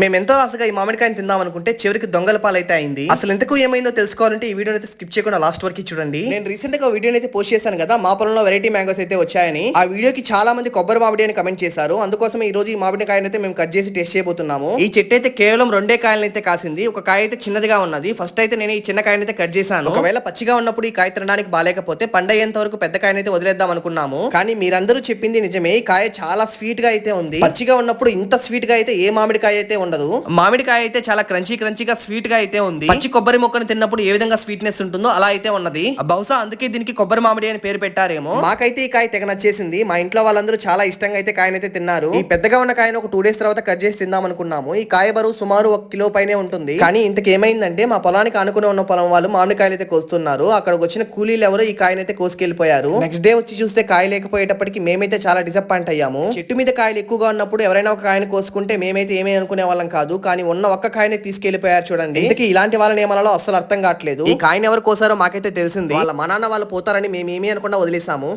మేము ఎంతో ఆశగా ఈ మామిడికాయని తిందాం అనుకుంటే చివరికి దొంగల పాలైతే అయింది. అసలు ఎందుకు ఏమైందో తెలుసుకోవాలంటే ఈ వీడియోని అయితే స్కిప్ చేయకుండా లాస్ట్ వరకు చూడండి. నేను రీసెంట్గా వీడియోని అయితే పోస్ట్ చేశాను కదా మా పొలంలో వెరైటీ మ్యాంగోస్ అయితే వచ్చాయని. ఆ వీడియోకి చాలా మంది కొబ్బరి మామిడి అని కమెంట్ చేశారు. అందుకోసం ఈ రోజు ఈ మామిడికాయని అయితే మేము కట్ చేసి టేస్ట్ చేయబోతున్నాము. ఈ చెట్టు అయితే కేవలం రెండే కాయలను అయితే కాసింది. ఒక కాయ అయితే చిన్నదిగా ఉన్నది. ఫస్ట్ అయితే నేను ఈ చిన్న కాయని అయితే కట్ చేశాను. ఒకవేళ పచ్చిగా ఉన్నప్పుడు ఈ కాయ తినడానికి బాగాలేకపోతే పండయ్యేంత వరకు పెద్ద కాయని అయితే వదిలేద్దాం అనుకున్నాము. కానీ మీరందరూ చెప్పింది నిజమే. ఈ కాయ చాలా స్వీట్గా అయితే ఉంది. పచ్చిగా ఉన్నప్పుడు ఇంత స్వీట్గా అయితే ఏ మామిడికాయ అయితే ఉండదు. మామిడికాయ అయితే చాలా క్రంచీ క్రంచీగా స్వీట్గా అయితే ఉంది. పచ్చి కొబ్బరి మొక్కను తిన్నప్పుడు ఏ విధంగా స్వీట్నెస్ ఉంటుందో అలా అయితే ఉన్నది. బహుశా అందుకే దీనికి కొబ్బరి మామిడి అని పేరు పెట్టారేమో. మాకైతే ఈ కాయ తెగ నచ్చేసింది. మా ఇంట్లో వాళ్ళందరూ చాలా ఇష్టంగా అయితే కాయనైతే తిన్నారు. ఈ పెద్దగా ఉన్న కాయను ఒక టూ డేస్ తర్వాత కట్ చేసి తిందాం అనుకున్నాము. ఈ కాయ బరువు సుమారు ఒక కిలో పైనే ఉంటుంది. కానీ ఇంతకు ఏమైందంటే మా పొలానికి ఆనుకుని ఉన్న పొలం వాళ్ళు మామిడికాయలు అయితే కోస్తున్నారు. అక్కడికి వచ్చిన కూలీలు ఎవరో ఈ కాయనైతే కోసుకెళ్ళిపోయారు నెక్స్ట్ డే వచ్చి చూస్తే కాయ లేకపోయేటప్పటికి మేమైతే చాలా డిసప్పాయింట్ అయ్యాము. చెట్టు మీద కాయలు ఎక్కువగా ఉన్నప్పుడు ఎవరైనా ఒక కాయని కోసుకుంటే మేమైతే ఏమీ అనుకునే వాళ్ళం కాదు కానీ ఉన్న ఒక్క కాయని తీసుకెళ్ళిపోయారు చూడండి. ఇంతకీ ఇలాంటి వాళ్ళని ఏమనాలో అస్సలు అర్థం కావట్లేదు. ఈ కాయని ఎవరు కోసారో మాకైతే తెలిసింది. వాళ్ళ మా నాన్న వాళ్ళు పోతారని మేము ఏమీ అనకుండా వదిలేసాము.